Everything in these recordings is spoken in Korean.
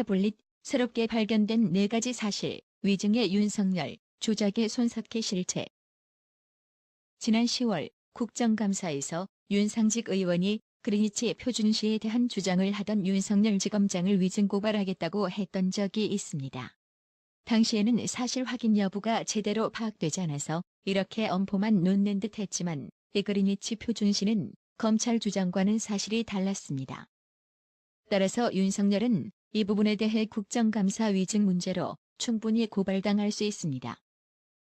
태블릿, 새롭게 발견된 네 가지 사실, 위증의 윤석열, 조작의 손석희 실체. 지난 10월 국정감사에서 윤상직 의원이 그리니치 표준시에 대한 주장을 하던 윤석열 지검장을 위증 고발하겠다고 했던 적이 있습니다. 당시에는 사실 확인 여부가 제대로 파악되지 않아서 이렇게 엄포만 놓는 듯 했지만 이 그리니치 표준시는 검찰 주장과는 사실이 달랐습니다. 따라서 윤석열은 이 부분에 대해 국정감사 위증 문제로 충분히 고발당할 수 있습니다.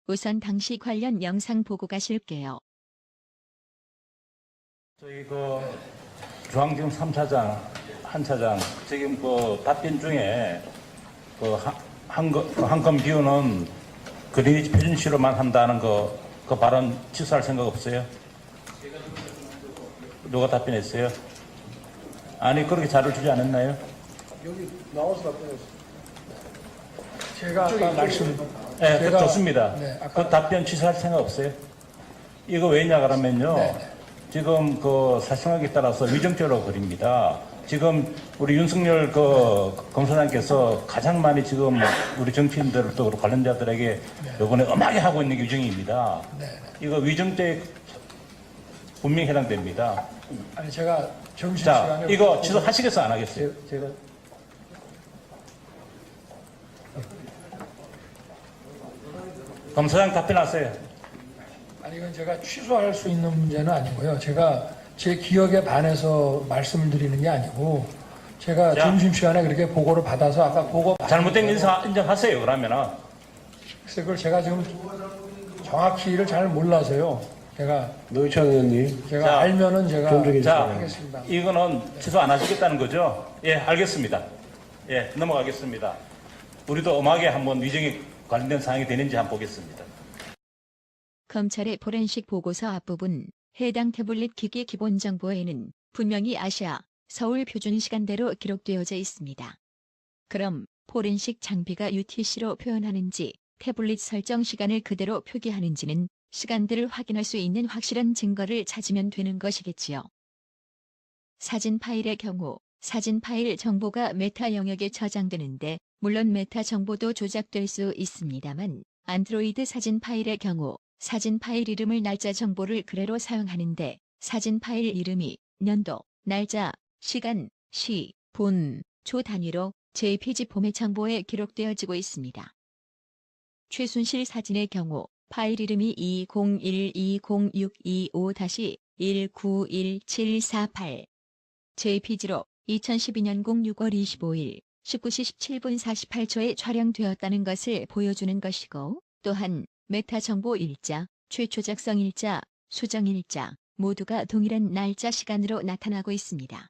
우선 당시 관련 영상 보고 가실게요. 저희 그 중앙지검 3차장, 한 차장 지금 그 답변 중에 그한건 비유는 그린위치 표준시로만 한다는 거, 그 발언 취소할 생각 없어요? 누가 답변했어요? 아니 그렇게 자료를 주지 않았나요? 여기 나와서 답변했어요. 제가 아까 말씀, 네, 그 제가- 좋습니다. 네, 아까 그 답변 취소할 생각 없어요? 이거 왜냐 그러면요. 네. 지금 그 사실관계에 따라서 위정죄로 그립니다. 지금 우리 윤석열 그 검사장께서 가장 많이 지금 우리 정치인들도 그렇고 관련자들에게 이번에 엄하게 하고 있는 게 위정입니다. 네. 이거 위정죄 분명히 해당됩니다. 아니 제가 점심 자, 시간에 이거 취소하시겠어 안 하겠어요? 제- 제가 검사장 답변하세요. 아니 이건 제가 취소할 수 있는 문제는 아니고요. 제가 제 기억에 반해서 말씀을 드리는 게 아니고 제가 자. 점심 시간에 그렇게 보고를 받아서 아까 보고 잘못된 인사 인정하세요. 그러면은 그래서 그걸 제가 지금 정확히를 잘 몰라서요. 제가 노희찬 의원님, 제가 자, 알면은 제가 자, 하겠습니다. 이거는 취소 안 하시겠다는 거죠? 예, 알겠습니다. 예, 넘어가겠습니다. 우리도 엄하게 한번 위정에 관련된 사항이 되는지 한번 보겠습니다. 검찰의 포렌식 보고서 앞부분 해당 태블릿 기기 기본 정보에는 분명히 아시아, 서울 표준 시간대로 기록되어져 있습니다. 그럼 포렌식 장비가 UTC로 표현하는지 태블릿 설정 시간을 그대로 표기하는지는 시간들을 확인할 수 있는 확실한 증거를 찾으면 되는 것이겠지요. 사진 파일의 경우 사진 파일 정보가 메타 영역에 저장되는데 물론 메타 정보도 조작될 수 있습니다만 안드로이드 사진 파일의 경우 사진 파일 이름을 날짜 정보를 그대로 사용하는데 사진 파일 이름이 년도, 날짜, 시간, 시, 본, 조 단위로 JPG 포맷 정보에 기록되어지고 있습니다. 최순실 사진의 경우 파일 이름이 20120625-191748 JPG로 2012년 06월 25일 19시 17분 48초에 촬영되었다는 것을 보여주는 것이고 또한 메타 정보 일자, 최초 작성 일자, 수정 일자 모두가 동일한 날짜 시간으로 나타나고 있습니다.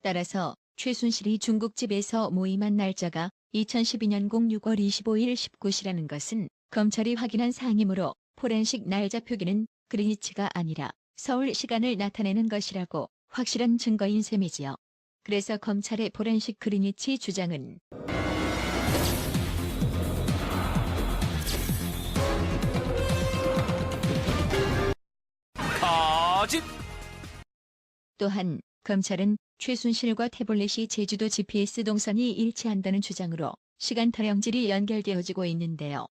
따라서 최순실이 중국집에서 모임한 날짜가 2012년 06월 25일 19시라는 것은 검찰이 확인한 사항이므로 포렌식 날짜 표기는 그리니치가 아니라 서울 시간을 나타내는 것이라고 확실한 증거인 셈이지요. 그래서 검찰의 포렌식 그리니치 주장은 거짓! 또한 검찰은 최순실과 태블릿이 제주도 GPS 동선이 일치한다는 주장으로 시간 타령질이 연결되어지고 있는데요.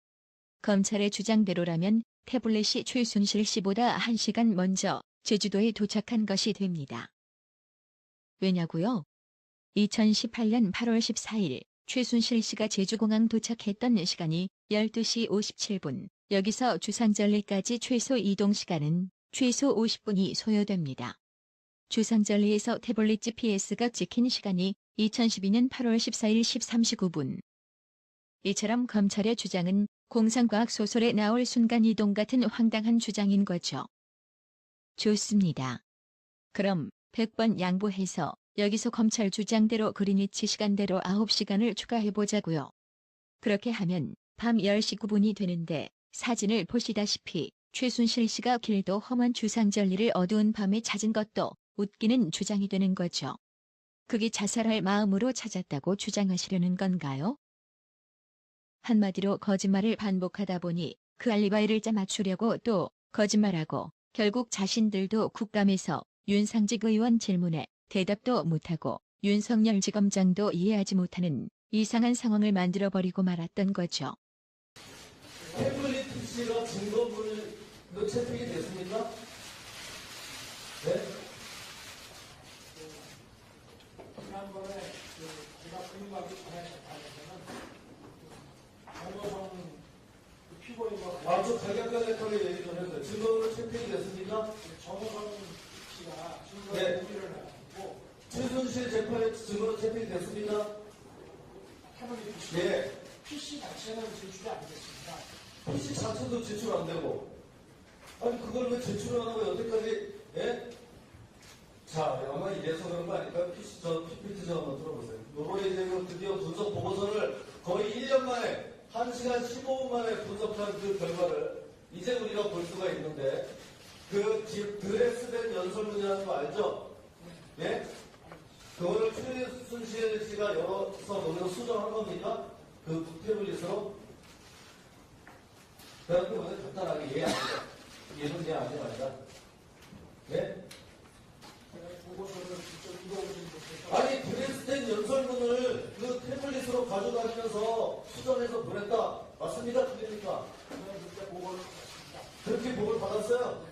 검찰의 주장대로라면 태블릿이 최순실 씨보다 1시간 먼저 제주도에 도착한 것이 됩니다. 왜냐고요? 2018년 8월 14일 최순실 씨가 제주공항 도착했던 시간이 12시 57분, 여기서 주상절리까지 최소 이동 시간은 최소 50분이 소요됩니다. 주상절리에서 태블릿 GPS가 찍힌 시간이 2012년 8월 14일 13시 9분. 이처럼 검찰의 주장은 공상과학 소설에 나올 순간이동 같은 황당한 주장인 거죠. 좋습니다. 그럼 100번 양보해서 여기서 검찰 주장대로 그리니치 시간대로 9시간을 추가해보자고요. 그렇게 하면 밤 10시 9분이 되는데 사진을 보시다시피 최순실 씨가 길도 험한 주상절리를 어두운 밤에 찾은 것도 웃기는 주장이 되는 거죠. 그게 자살할 마음으로 찾았다고 주장하시려는 건가요? 한마디로 거짓말을 반복하다 보니 그 알리바이를 짜맞추려고 또 거짓말하고 결국 자신들도 국감에서 윤상직 의원 질문에 대답도 못하고 윤석열 지검장도 이해하지 못하는 이상한 상황을 만들어버리고 말았던 거죠. 태블릿 PC가 증거물로 채택이 됐습니까? PC4층도 제출 안 되고 아니 그걸 왜 제출을 안 하고 여태까지 예? 자 아마 이래서 그런 거 아닐까? PC 저 PPT 저 한번 들어보세요. 노로이 대금 그 드디어 분석 보고서를 거의 1년 만에 1시간 15분 만에 분석한 그 결과를 이제 우리가 볼 수가 있는데 그 집, 드레스된 연설문이라는 거 알죠? 예? 그거를 최순실 씨가 열어서 오늘 수정한 겁니까? 그 테블릿으로 오늘 간단하게 예, 아니다. 얘는 보고서를 직접 읽어보지 못해서 아니, 드레스된 연설문을 그 태블릿으로 가져다니면서 수정해서 보냈다. 맞습니까? 틀립니까? 받았습니다. 그렇게 보고를 받았어요?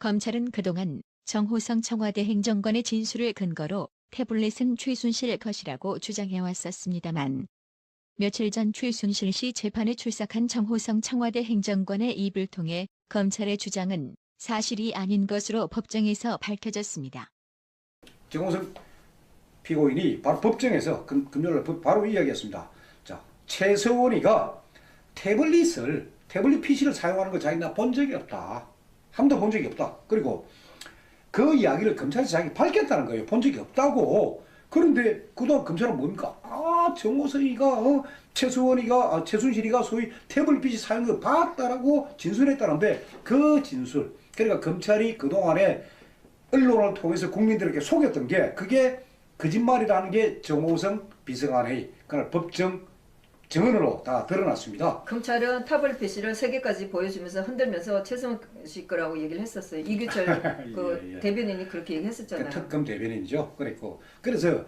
검찰은 그동안 정호성 청와대 행정관의 진술을 근거로 태블릿은 최순실 것이라고 주장해왔었습니다만 며칠 전 최순실 씨 재판에 출석한 정호성 청와대 행정관의 입을 통해 검찰의 주장은 사실이 아닌 것으로 법정에서 밝혀졌습니다. 정호성 피고인이 바로 법정에서 금, 금요일 날 바로 이야기했습니다. 자, 최서원이가 태블릿을 태블릿 PC를 사용하는 거 자기가 본 적이 없다. 한 번도 본 적이 없다. 그리고 그 이야기를 검찰에서 자기 밝혔다는 거예요. 본 적이 없다고. 그런데 그동안 검찰은 뭡니까? 아, 정호성이가 어, 최수원이가 아, 최순실이가 소위 태블릿 걸 봤다라고 진술했다는데 그 진술 그러니까 검찰이 그동안에 언론을 통해서 국민들에게 속였던 게 그게 거짓말이라는 게 정호성 비서관의 그날 법정 증언으로 다 드러났습니다. 검찰은 타블릿 PC를 세 개까지 보여주면서 흔들면서 최승원 씨 거라고 얘기를 했었어요. 이규철 그 예, 예. 대변인이 그렇게 그 얘기했었잖아요. 특검 대변인이죠. 그랬고 그래서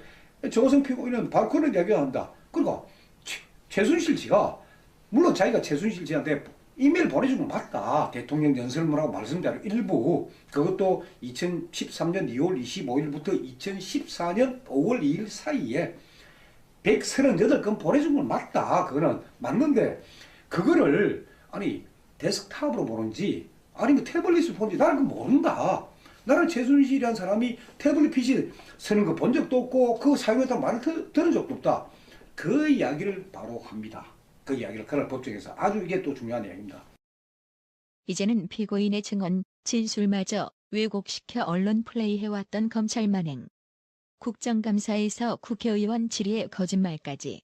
정호성 피고인은 바로 그런 이야기를 한다. 그리고 최, 최순실 씨가 물론 자기가 최순실 씨한테 이메일 보내준 건 맞다. 대통령 연설문하고 말씀자료 일부 그것도 2013년 2월 25일부터 2014년 5월 2일 사이에 138건 보내준 건 맞다. 그거는 맞는데 그거를 아니 데스크탑으로 보는지 아니면 태블릿을 보는지 나는 그거 모른다. 나는 최순실이라는 사람이 태블릿 PC 쓰는 거 본 적도 없고 그거 사용했다는 말을 들, 들은 적도 없다. 그 이야기를 바로 합니다. 그 이야기를 그날 법정에서 아주 이게 또 중요한 이야기입니다. 이제는 피고인의 증언, 진술마저 왜곡시켜 언론 플레이해왔던 검찰 만행. 국정감사에서 국회의원 질의의 거짓말까지.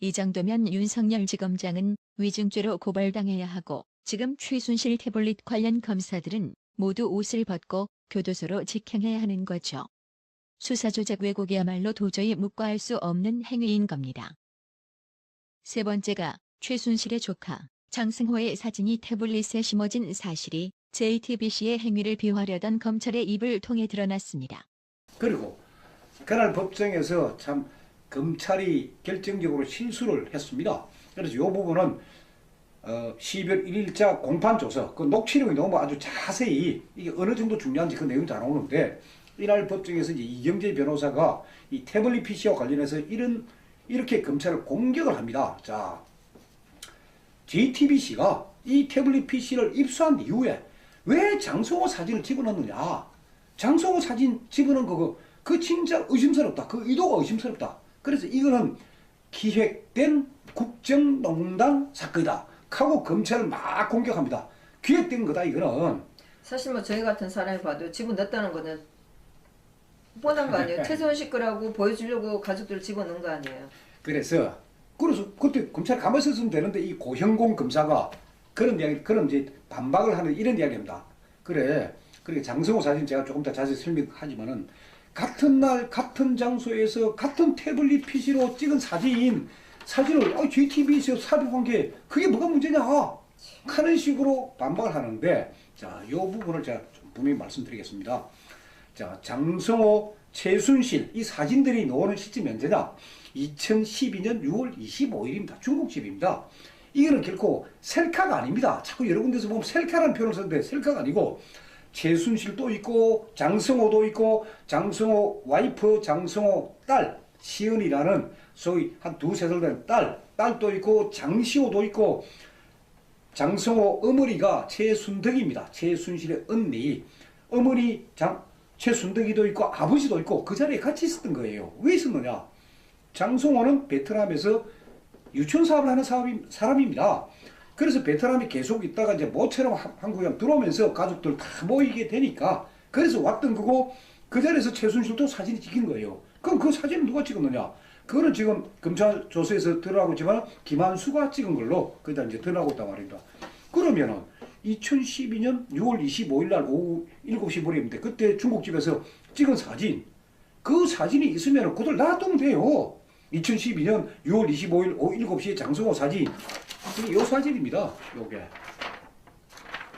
이 정도면 윤석열 지검장은 위증죄로 고발당해야 하고 지금 최순실 태블릿 관련 검사들은 모두 옷을 벗고 교도소로 직행해야 하는 거죠. 수사조작 왜곡이야말로 도저히 묵과할 수 없는 행위인 겁니다. 세 번째가 최순실의 조카 장승호의 사진이 태블릿에 심어진 사실이 JTBC의 행위를 비화려던 검찰의 입을 통해 드러났습니다. 그리고 그날 법정에서 참 검찰이 결정적으로 실수를 했습니다. 그래서 이 부분은 어, 12월 1일자 공판 조서 그 녹취록이 너무 아주 자세히 이게 어느 정도 중요한지 그 내용 잘 나오는데 이날 법정에서 이제 이경재 변호사가 이 태블릿 PC와 관련해서 이런 이렇게 검찰을 공격을 합니다. 자, JTBC가 이 태블릿 PC를 입수한 이후에 왜 장성호 사진을 집어넣느냐? 장성호 사진 집어넣은 거, 그 진짜 의심스럽다. 그 의도가 의심스럽다. 그래서 이거는 기획된 국정농단 사건이다. 하고 검찰을 막 공격합니다. 기획된 거다, 이거는. 사실 뭐 저희 같은 사람이 봐도 집어넣었다는 거는 뻔한 거 아니에요. 씨 거라고 보여주려고 가족들을 집어넣은 거 아니에요. 그래서, 그래서 그때 검찰 가만히 있었으면 되는데 이 고형공 검사가 그런 이야기, 그런 이제 반박을 하는 이런 이야기입니다. 그래. 그리고 장성호 사진 제가 조금 더 자세히 설명하지만은 같은 날 같은 장소에서 같은 태블릿 PC로 찍은 사진 사진을 어, JTBC에서 삽입한 게 그게 뭐가 문제냐 하는 식으로 반박을 하는데 자, 이 부분을 제가 좀 분명히 말씀드리겠습니다. 자, 장성호 최순실 이 사진들이 나오는 시점이 언제냐? 2012년 6월 25일입니다. 중국집입니다. 이거는 결코 셀카가 아닙니다. 자꾸 여러 군데서 보면 셀카라는 표현을 쓰는데 셀카가 아니고 최순실 도 있고 장성호도 있고 장성호 와이프 장성호 딸 시은이라는 소위 한 두세 살 된 딸 딸도 있고 장시호도 있고 장성호 어머니가 최순덕입니다. 최순실의 언니 어머니 장 최순덕이도 있고 아버지도 있고 그 자리에 같이 있었던 거예요. 왜 있었느냐? 장성호는 베트남에서 유치원 사업을 하는 사람입니다. 그래서 베트남에 계속 있다가 이제 모처럼 한- 한국에 들어오면서 가족들 다 모이게 되니까 그래서 왔던 거고 그 자리에서 최순실도 사진이 찍힌 거예요. 그럼 그 사진을 누가 찍었느냐? 그거는 지금 검찰 조사에서 드러나고 있지만 김한수가 찍은 걸로 그다 이제 드러나고 있단 말입니다. 그러면은 2012년 6월 25일 날 오후 7시 분입니다. 그때 중국집에서 찍은 사진 그 사진이 있으면 그들 놔두면 돼요. 2012년 6월 25일 오후 7시에 장성호 사진. 이 사진입니다. 요게.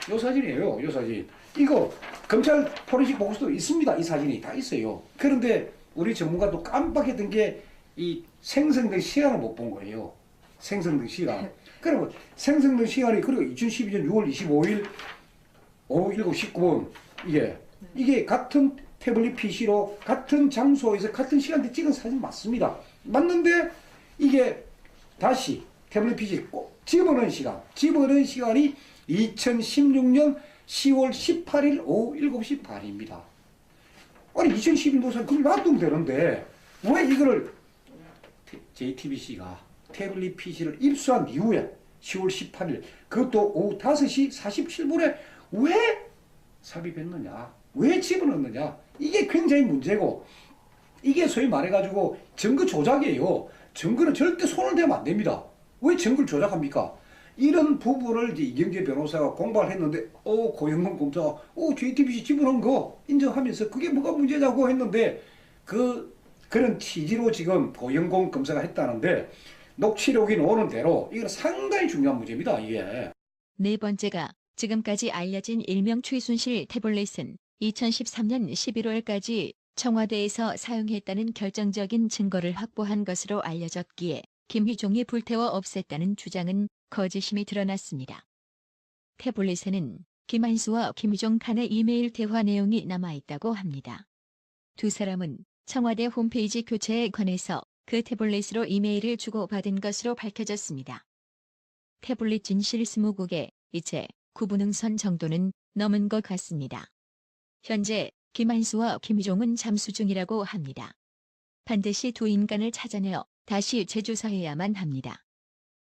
요 사진이에요. 요 사진. 이거 검찰 포렌식 보고서도 있습니다. 이 사진이 다 있어요. 그런데 우리 전문가도 깜빡했던 게 이 생성된 시간을 못 본 거예요. 생성된 시간. 그러면 생성된 시간이 그리고 2012년 6월 25일 오후 7시 19분 이게 이게 같은 태블릿 PC로 같은 장소에서 같은 시간대 찍은 사진 맞습니다. 맞는데 이게 다시 태블릿 PC 꼭 집어넣은 시간, 집어넣은 시간이 2016년 10월 18일 오후 7시 반입니다. 아니 2012년도에 그걸 놔두면 되는데 왜 이거를 JTBC가 태블릿 PC를 입수한 이후에 10월 18일 그것도 오후 5시 47분에 왜 삽입했느냐 왜 집어넣느냐 이게 굉장히 문제고 이게 소위 말해가지고 증거 조작이에요. 증거는 절대 손을 대면 안 됩니다. 왜 증거를 조작합니까? 이런 부분을 이제 이경재 변호사가 공부를 했는데 어 고영문 검사가 어 JTBC 집어넣은 거 인정하면서 그게 뭐가 문제냐고 했는데 그 그런 취지로 지금 고영공 검사가 했다는데 녹취록이 나오는 대로 이건 상당히 중요한 문제입니다 이게. 네 번째가 지금까지 알려진 일명 최순실 태블릿은 2013년 11월까지 청와대에서 사용했다는 결정적인 증거를 확보한 것으로 알려졌기에 김희종이 불태워 없앴다는 주장은 거짓임이 드러났습니다. 태블릿에는 김한수와 김희종 간의 이메일 대화 내용이 남아있다고 합니다. 두 사람은 청와대 홈페이지 교체에 관해서 그 태블릿으로 이메일을 주고받은 것으로 밝혀졌습니다. 태블릿 진실 스무국에 이제 구분응선 정도는 넘은 것 같습니다. 현재 김한수와 김희종은 잠수 중이라고 합니다. 반드시 두 인간을 찾아내어 다시 재조사해야만 합니다.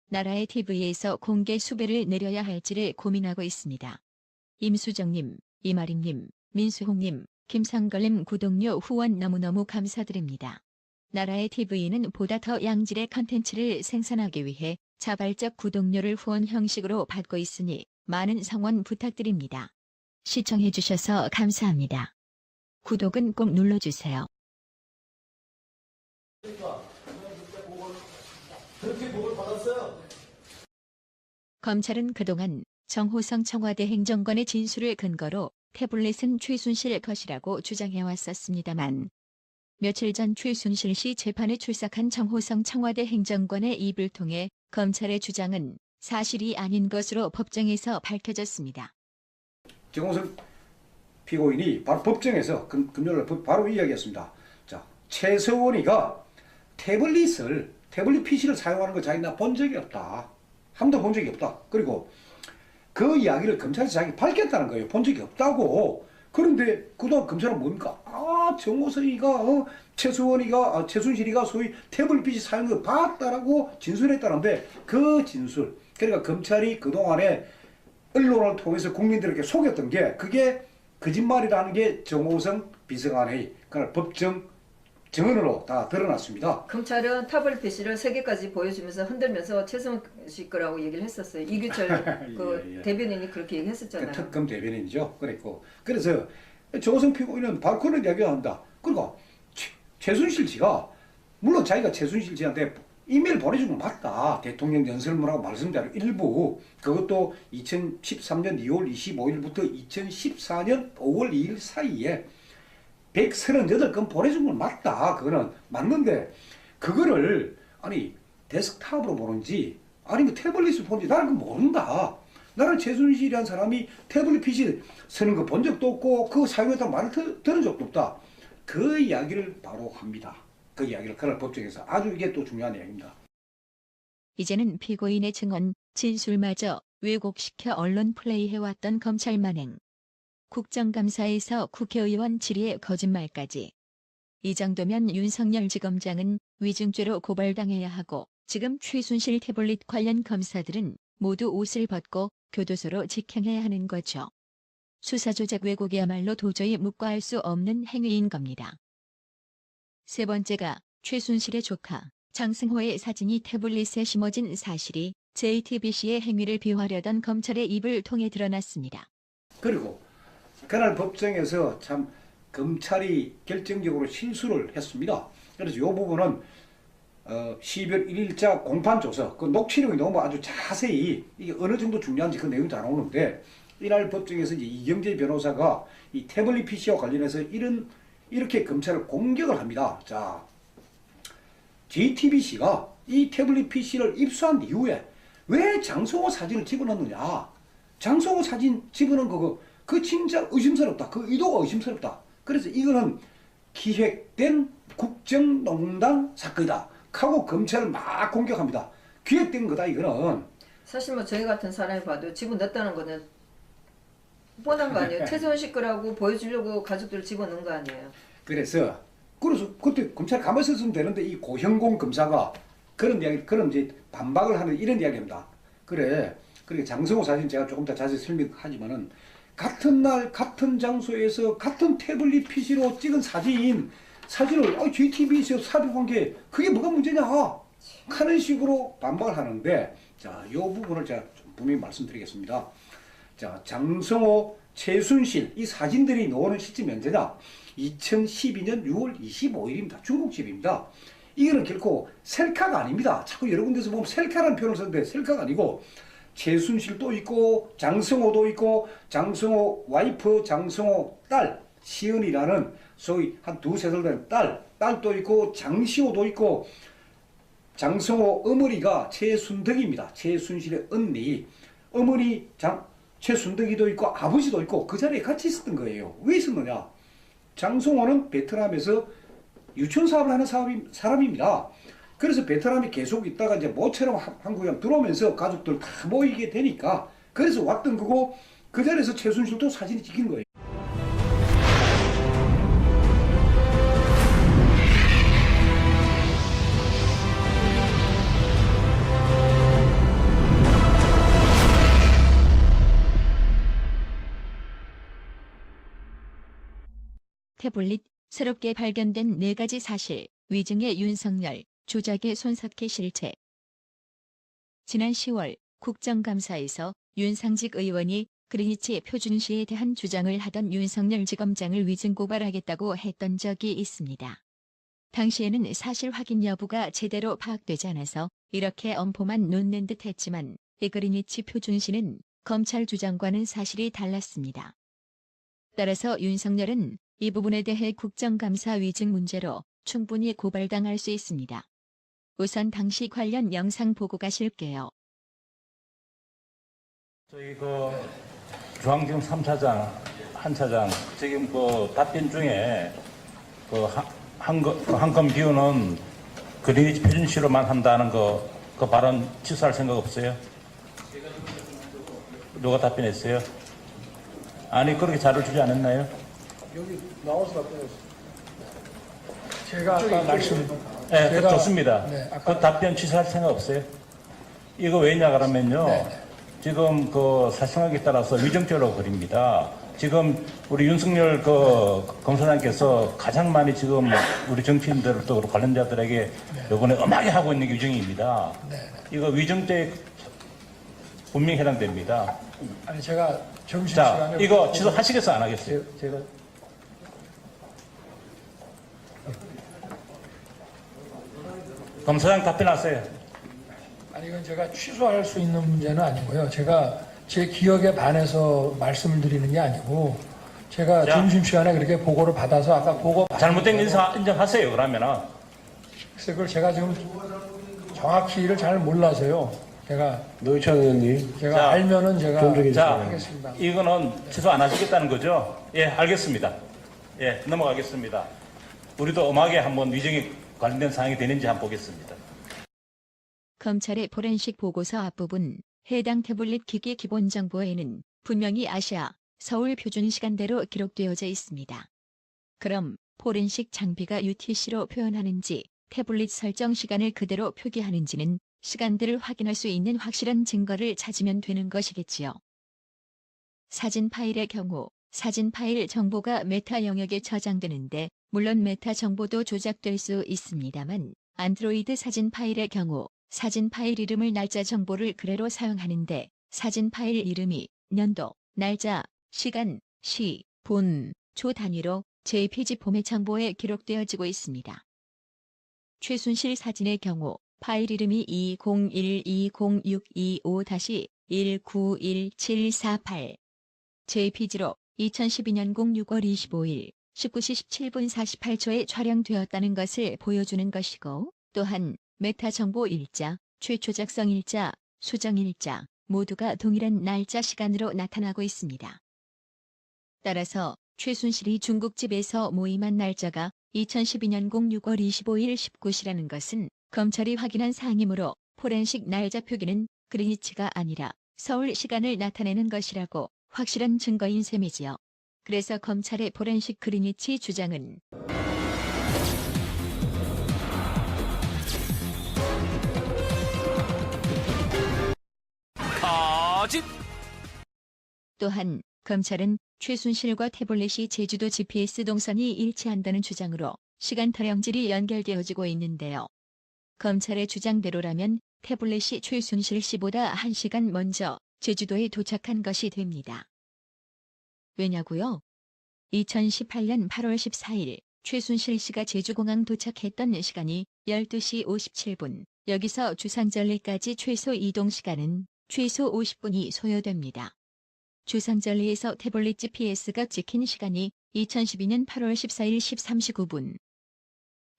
나라의 TV에서 공개 수배를 내려야 할지를 고민하고 있습니다. 임수정님, 이마림님, 민수홍님, 김상걸님 구독료 후원 너무너무 감사드립니다. 나라의 TV는 보다 더 양질의 컨텐츠를 생산하기 위해 자발적 구독료를 후원 형식으로 받고 있으니 많은 성원 부탁드립니다. 시청해주셔서 감사합니다. 구독은 꼭 눌러주세요. 검찰은 그동안 정호성 청와대 행정관의 진술을 근거로 태블릿은 최순실 것이라고 주장해왔었습니다만 며칠 전 최순실 씨 재판에 출석한 정호성 청와대 행정관의 입을 통해 검찰의 주장은 사실이 아닌 것으로 법정에서 밝혀졌습니다. 정호성 피고인이 바로 법정에서 금, 금요일 날 바로 이야기했습니다. 자, 최서원이가 태블릿을 태블릿 PC를 사용하는 거 자기나 본 적이 없다. 한 번도 본 적이 없다. 그리고 그 이야기를 검찰에서 자기 밝혔다는 거예요. 본 적이 없다고. 그런데 그동안 검찰은 뭡니까? 아, 정호성이가 어, 최수원이가 아, 최순실이가 소위 태블릿 PC 사용을 봤다라고 진술했다는데 그 진술 그러니까 검찰이 그동안에 언론을 통해서 국민들에게 속였던 게 그게 거짓말이라는 게 정호성 비서관의 그러니까 법정 증언으로 다 드러났습니다. 검찰은 타블릿 PC를 세 개까지 보여주면서 흔들면서 최순실 거라고 얘기를 했었어요. 이규철 그 예, 예. 대변인이 그렇게 그 얘기했었잖아요. 특검 대변인이죠. 그랬고 그래서 정호성 피고인은 바로 그런 이야기를 한다. 그러니까 최, 최순실 씨가 물론 자기가 최순실 씨한테 이메일 보내준 건 맞다. 대통령 연설문하고 말씀대로 일부 그것도 2013년 2월 25일부터 2014년 5월 2일 사이에 138건 보내준 건 맞다. 그거는 맞는데 그거를 아니 데스크탑으로 보는지 아니면 태블릿을 보는지 나는 모른다. 나는 최순실이라는 사람이 태블릿 PC 쓰는 거 본 적도 없고 그거 사용했다는 말을 들, 들은 적도 없다. 그 이야기를 바로 합니다. 그 이야기를 그날 법정에서 아주 이게 또 중요한 이야기입니다. 이제는 피고인의 증언, 진술마저 왜곡시켜 언론 플레이해왔던 검찰 만행. 국정감사에서 국회의원 질의의 거짓말까지. 이 정도면 윤석열 지검장은 위증죄로 고발당해야 하고 지금 최순실 태블릿 관련 검사들은 모두 옷을 벗고 교도소로 직행해야 하는 거죠. 수사조작 왜곡이야말로 도저히 묵과할 수 없는 행위인 겁니다. 세 번째가 최순실의 조카 장승호의 사진이 태블릿에 심어진 사실이 JTBC의 행위를 비화하려던 검찰의 입을 통해 드러났습니다. 그리고 그날 법정에서 참 검찰이 결정적으로 실수를 했습니다. 그래서 이 부분은 어, 12월 1일자 공판 조서 그 녹취록이 너무 아주 자세히 이게 어느 정도 중요한지 그 내용이 다 나오는데 이날 법정에서 이제 이경재 변호사가 이 태블릿 PC와 관련해서 이런 이렇게 검찰을 공격을 합니다. 자, JTBC가 이 태블릿 PC를 입수한 이후에 왜 장성호 사진을 집어넣느냐? 장성호 사진 집어넣은 그거 그 진짜 의심스럽다. 그 의도가 의심스럽다. 그래서 이거는 기획된 국정농단 사건이다. 하고 검찰을 막 공격합니다. 기획된 거다 이거는. 사실 뭐 저희 같은 사람이 봐도 집어넣었다는 거는 뻔한 거 아니에요. 최순실 거라고 보여주려고 가족들 집어넣은 거 아니에요. 그래서 그래서 그때 검찰 가만히 있었으면 되는데 이 고형공 검사가 그런 이야기 그런 이제 반박을 하는 이런 이야기입니다. 그래 그렇게 장성호 사진 제가 조금 더 자세히 설명하지만은 같은 날 같은 장소에서 같은 태블릿 PC로 찍은 사진 사진을 어, JTBC에서 삽입한 게 그게 뭐가 문제냐 하는 식으로 반박을 하는데 자이 부분을 제가 좀 분명히 말씀드리겠습니다. 자, 장성호, 최순실 이 사진들이 나오는 시점이 언제냐? 2012년 6월 25일입니다. 중국집입니다. 이거는 결코 셀카가 아닙니다. 자꾸 여러 군데서 보면 셀카라는 표현을 쓰는데 셀카가 아니고 최순실도 있고 장성호도 있고 장성호 와이프 장성호 딸 시은이라는 소위 한 두세 살 된 딸, 딸도 있고 장시호도 있고 장성호 어머니가 최순덕입니다. 최순실의 언니. 어머니 장, 최순덕이도 있고 아버지도 있고 그 자리에 같이 있었던 거예요. 왜 있었느냐? 장성호는 베트남에서 유치원 사업을 하는 사람이, 사람입니다. 그래서 베트남에 계속 있다가 이제 모처럼 한- 한국에 들어오면서 가족들 다 모이게 되니까 그래서 왔던 거고 그 자리에서 최순실도 사진이 찍힌 거예요. 태블릿 새롭게 발견된 네 가지 사실, 위증의 윤석열, 조작의 손석희 실체. 지난 10월 국정감사에서 윤상직 의원이 그리니치 표준시에 대한 주장을 하던 윤석열 지검장을 위증 고발하겠다고 했던 적이 있습니다. 당시에는 사실 확인 여부가 제대로 파악되지 않아서 이렇게 엄포만 놓는 듯 했지만 이 그리니치 표준시는 검찰 주장과는 사실이 달랐습니다. 따라서 윤석열은 이 부분에 대해 국정감사 위증 문제로 충분히 고발당할 수 있습니다. 우선 당시 관련 영상 보고 가실게요. 저희 그 중앙지검 3차장 한 차장 지금 그 답변 중에 그 한한건 비유는 그린위치 표준 시로만 한다는 거그 발언 취소할 생각 없어요? 누가 답변했어요? 아니 그렇게 자료를 주지 않았나요? 여기 나와서 답변했어요. 제가 아까 말씀 네, 그 제가- 좋습니다. 네, 아까 그 답변 취소할 생각 없어요? 이거 왜냐 그러면요. 네, 네. 지금 그 사실관계에 따라서 위정죄로 그립니다. 지금 우리 윤석열 그 검사장께서 가장 많이 지금 우리 정치인들 또 관련자들에게 요번에 엄하게 하고 있는 게 위정입니다. 네, 이거 위정죄 분명히 해당됩니다. 아니 제가 점심 자, 시간에 이거 취소하시겠어요? 안 하겠어요? 제- 제가 검사장 답변하세요. 아니 이건 제가 취소할 수 있는 문제는 아니고요. 제가 제 기억에 반해서 말씀을 드리는 게 아니고 제가 자. 점심시간에 그렇게 보고를 받아서 아까 보고 잘못된 거 인사 인정하세요. 그러면은 그래서 그걸 제가 지금 정확히를 잘 몰라서요. 제가 노희찬 의원님, 제가 자, 알면은 제가 존중해 자, 하겠습니다. 이거는 취소 안 하시겠다는 거죠? 예, 알겠습니다. 예, 넘어가겠습니다. 우리도 엄하게 한번 위정에 관련된 사항이 되는지 한번 보겠습니다. 검찰의 포렌식 보고서 앞부분 해당 태블릿 기기 기본 정보에는 분명히 아시아 서울 표준 시간대로 기록되어져 있습니다. 그럼 포렌식 장비가 UTC로 표현하는지 태블릿 설정 시간을 그대로 표기하는지는 시간들을 확인할 수 있는 확실한 증거를 찾으면 되는 것이겠지요. 사진 파일의 경우 사진 파일 정보가 메타 영역에 저장되는데 물론 메타 정보도 조작될 수 있습니다만 안드로이드 사진 파일의 경우 사진 파일 이름을 날짜 정보를 그대로 사용하는데 사진 파일 이름이 년도, 날짜, 시간, 시, 분, 조 단위로 JPG 포맷 정보에 기록되어지고 있습니다. 최순실 사진의 경우 파일 이름이 20120625-191748 JPG로 2012년 06월 25일 19시 17분 48초에 촬영되었다는 것을 보여주는 것이고 또한 메타 정보 일자, 최초 작성 일자, 수정 일자 모두가 동일한 날짜 시간으로 나타나고 있습니다. 따라서 최순실이 중국집에서 모임한 날짜가 2012년 06월 25일 19시라는 것은 검찰이 확인한 사항이므로 포렌식 날짜 표기는 그리니치가 아니라 서울 시간을 나타내는 것이라고 확실한 증거인 셈이지요. 그래서 검찰의 포렌식 그리니치 주장은 또한 검찰은 최순실과 태블릿이 제주도 GPS 동선이 일치한다는 주장으로 시간 타령질이 연결되어지고 있는데요. 검찰의 주장대로라면 태블릿이 최순실 씨보다 1시간 먼저 제주도에 도착한 것이 됩니다. 왜냐고요? 2018년 8월 14일 최순실 씨가 제주공항 도착했던 시간이 12시 57분, 여기서 주상절리까지 최소 이동 시간은 최소 50분이 소요됩니다. 주상절리에서 태블릿 GPS가 찍힌 시간이 2012년 8월 14일 13시 9분.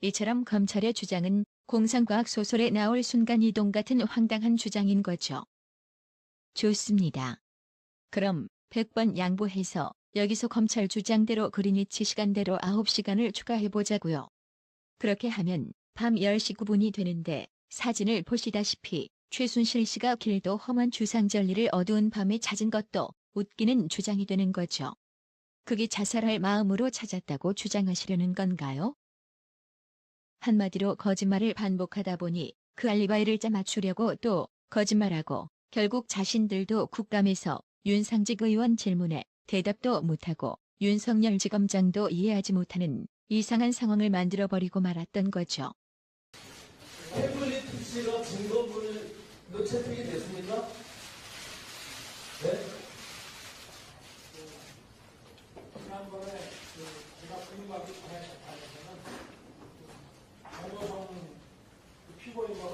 이처럼 검찰의 주장은 공상과학 소설에 나올 순간이동 같은 황당한 주장인 거죠. 좋습니다. 그럼 100번 양보해서 여기서 검찰 주장대로 그리니치 시간대로 9시간을 추가해보자고요. 그렇게 하면 밤 10시 9분이 되는데 사진을 보시다시피 최순실 씨가 길도 험한 주상절리를 어두운 밤에 찾은 것도 웃기는 주장이 되는 거죠. 그게 자살할 마음으로 찾았다고 주장하시려는 건가요? 한마디로 거짓말을 반복하다 보니 그 알리바이를 짜맞추려고 또 거짓말하고 결국 자신들도 국감에서 윤상직 의원 질문에 대답도 못하고 윤석열 지검장도 이해하지 못하는 이상한 상황을 만들어버리고 말았던 거죠. 태블릿 PC가 증거물로 채택이 됐습니까? 네?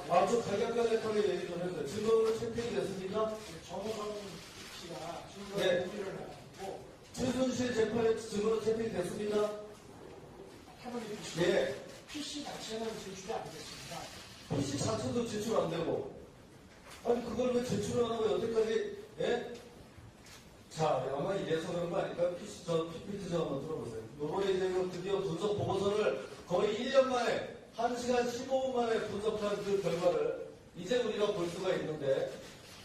아, 저 가격가격하게 얘기 좀 해주세요. 증거물로 채택이 됐습니까? 정호성 씨가 증거 네. 최순실 재판에 증거로 채택이 됐습니까? 예. PC 자체는 제출이 안 됐습니다. PC 자체도 제출 안 되고 아니 그걸 왜 제출을 안 하고 여태까지 예? 자 아마 이래서 그런 거 아닐까? PC 저 PPT 좀 한번 들어보세요. 요번에 이제 그 드디어 분석 보고서를 거의 1년 만에 1시간 15분 만에 분석한 그 결과를 이제 우리가 볼 수가 있는데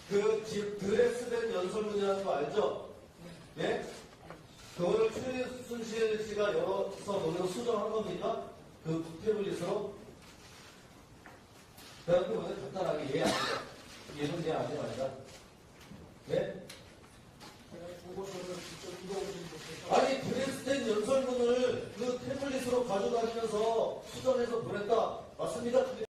그 지- 드레스된 연설문이라는 거 알죠? 예? 그거를 최순실 씨가 열어서 거기서 수정한 겁니까? 그 태블릿으로? 내가 그 오늘 간단하게 이해 안 돼. 이해는 이해 안 돼, 말이다. 네? 아니, 드레스된 연설문을 그 태블릿으로 가져다니면서 수정해서 보냈다. 맞습니까?